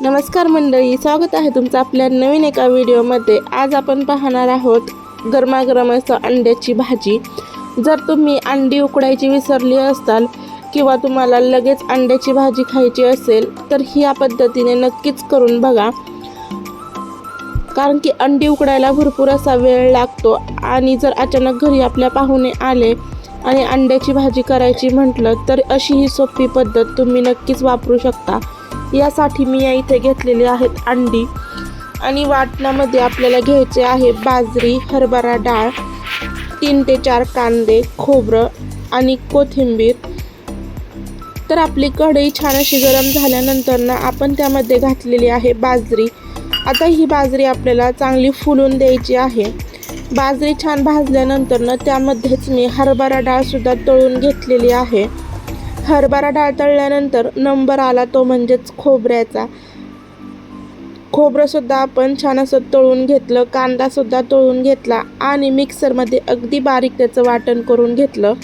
नमस्कार मंडळी स्वागत आहे तुमचं आपल्या नवीन एका व्हिडिओमध्ये. आज आपण पाहणार आहोत गरमागरम असं अंड्याची भाजी. जर तुम्ही अंडी उकडायची विसरली असाल किंवा तुम्हाला लगेच अंड्याची भाजी खायची असेल तर ह्या पद्धतीने नक्कीच करून बघा. कारण की अंडी उकडायला भरपूर असा वेळ लागतो आणि जर अचानक घरी आपल्या पाहुणे आले आणि अंड्याची भाजी करायची म्हटलं तर अशी ही सोपी पद्धत तुम्ही नक्कीच वापरू शकता. यासाठी मी या इथे घेतलेली आहेत अंडी. आणि वाटणामध्ये आपल्याला घ्यायचे आहे बाजरी हरभरा डाळ तीन ते चार कांदे खोबरं आणि कोथिंबीर. तर आपली कढई छान अशी गरम झाल्यानंतर ना आपण त्यामध्ये घातलेली आहे बाजरी. आता ही बाजरी आपल्याला चांगली फुलून द्यायची आहे. बाजरी छान भाजल्यानंतर ना त्यामध्येच मी हरभरा डाळसुद्धा तळून घेतलेली आहे. हरभरा डाळ तळल्यानंतर नंबर आला तो म्हणजेच खोबऱ्याचा. खोबरंसुद्धा आपण छान असं तळून घेतलं कांदासुद्धा तळून घेतला आणि मिक्सरमध्ये अगदी बारीक त्याचं वाटण करून घेतलं.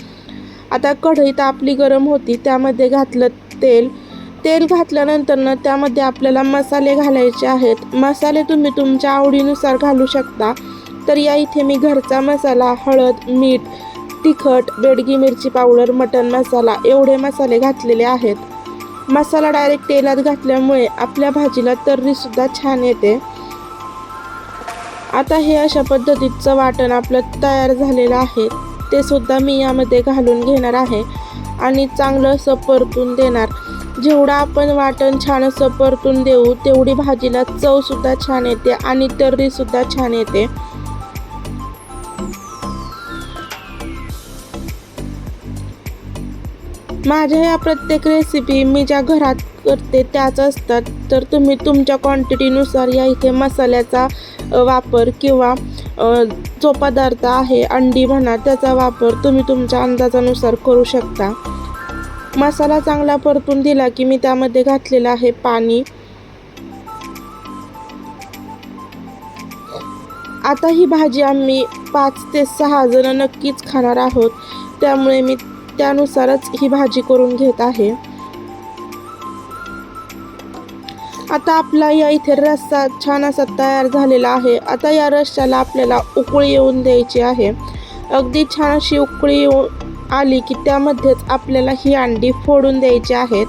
आता कढई तापली गरम होती त्यामध्ये घातलं तेल. तेल घातल्यानंतर ना त्यामध्ये आपल्याला मसाले घालायचे आहेत. मसाले तुम्ही तुमच्या आवडीनुसार घालू शकता. तर या इथे मी घरचा मसाला हळद मीठ तिखट बेडगी मिरची पावडर मटन मसाला एवढे मसाले घातलेले आहेत. मसाला डायरेक्ट तेलात घातल्यामुळे आपल्या भाजीला तर्रीसुद्धा छान येते. आता हे अशा पद्धतीचं वाटण आपलं तयार झालेलं आहे. ते सुद्धा मी यामध्ये घालून घेणार आहे आणि चांगलं असं परतून देणार. जेवढं आपण वाटण छान असं परतून देऊ तेवढी भाजीला चवसुद्धा छान येते आणि तर्रीसुद्धा छान येते. माझ्या या प्रत्येक रेसिपी मी ज्या घरात करते त्याच असतात. तर तुम्ही तुमच्या क्वांटिटीनुसार या इथे मसाल्याचा वापर किंवा जो पदार्थ आहे अंडी म्हणा त्याचा वापर तुम्ही तुमच्या अंदाजानुसार करू शकता. मसाला चांगला परतून दिला की मी त्यामध्ये घातलेलं आहे पाणी. आता ही भाजी आम्ही पाच ते सहा जण नक्कीच खाणार आहोत. त्यामुळे मी त्यानुसारच ही भाजी करून घेत आहे. आता आपला या इथे रस्सा छान असा तयार झालेला आहे. आता या रस्स्याला आपल्याला उकळी येऊन द्यायची आहे. अगदी छान अशी उकळी येऊन आली की त्यामध्येच आपल्याला ही अंडी फोडून द्यायची आहेत.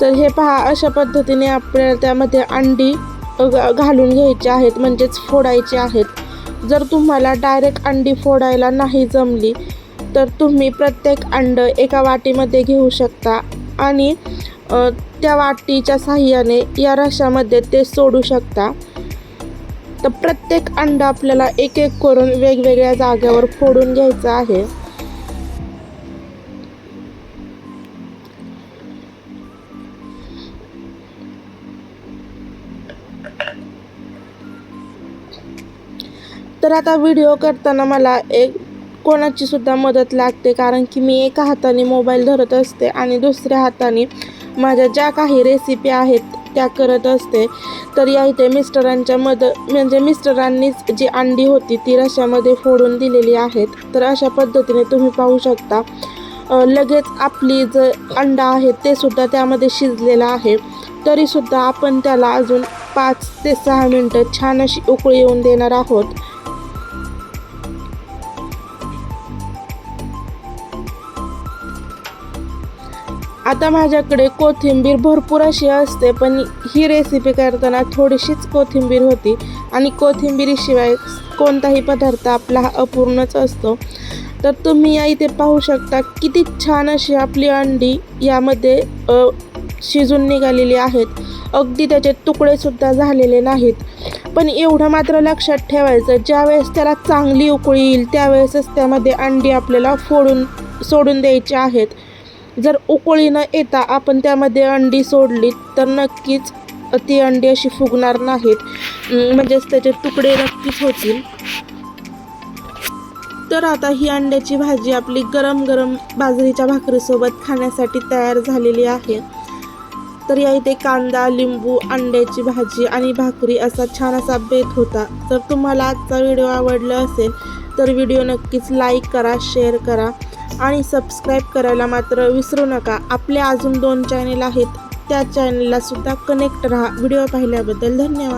तर हे पहा अशा पद्धतीने आपल्याला त्यामध्ये अंडी घालून घ्यायची आहेत म्हणजेच फोडायची आहेत. जर तुम्हाला डायरेक्ट अंडी फोडायला नाही जमली तर तुम्ही प्रत्येक अंड एका वाटीमध्ये घेऊ शकता आणि त्या वाटीच्या साह्याने या रशामध्ये ते सोडू शकता. तर प्रत्येक अंड आपल्याला एक एक करून वेगवेगळ्या जागेवर फोडून घ्यायचं आहे. तर आता व्हिडिओ करताना मला एक कोणाची सुद्धा मदत लागते कारण की मी एका हाताने मोबाईल धरत असते आणि दुसऱ्या हाताने माझ्या ज्या काही रेसिपी आहेत त्या करत असते. तर या इथे मिस्टरांच्या मद म्हणजे मिस्टरांनीच जी अंडी होती ती रशामध्ये फोडून दिलेली आहेत. तर अशा पद्धतीने तुम्ही पाहू शकता. लगेच आपली जे अंडा आहे ते सुद्धा त्यामध्ये शिजलेलं आहे. तरीसुद्धा आपण त्याला अजून पाच ते सहा मिनटं छान अशी उकळी येऊन देणार आहोत. आता माझ्याकडे कोथिंबीर भरपूर अशी असते पण ही रेसिपी करताना थोडीशीच कोथिंबीर होती. आणि कोथिंबीरीशिवाय कोणताही पदार्थ आपला हा अपूर्णच असतो. तर तुम्ही या इथे पाहू शकता किती छान अशी आपली अंडी यामध्ये शिजून निघालेली आहेत. अगदी त्याचे तुकडेसुद्धा झालेले नाहीत. पण एवढं मात्र लक्षात ठेवायचं ज्यावेळेस त्याला चांगली उकळी येईल त्यावेळेसच त्यामध्ये अंडी आपल्याला फोडून सोडून द्यायची आहेत. जर उकळी न येता आपण त्यामध्ये अंडी सोडली तर नक्कीच ती अंडी अशी फुगणार नाहीत. म्हणजेच त्याचे तुकडे नक्कीच होतील. तर आता ही अंड्याची भाजी आपली गरम गरम बाजरीच्या भाकरीसोबत खाण्यासाठी तयार झालेली आहे. तर या इथे कांदा लिंबू अंड्याची भाजी आणि भाकरी असा छान असा बेत होता. तर तुम्हाला आजचा व्हिडिओ आवडला असेल तर व्हिडिओ नक्कीच लाईक करा शेअर करा. आणि सबस्क्राईब करायला मात्र विसरू नका. आपले अजून दोन चॅनेल आहेत. त्या चॅनललासुद्धा कनेक्ट राहा. व्हिडिओ पाहिल्याबद्दल धन्यवाद.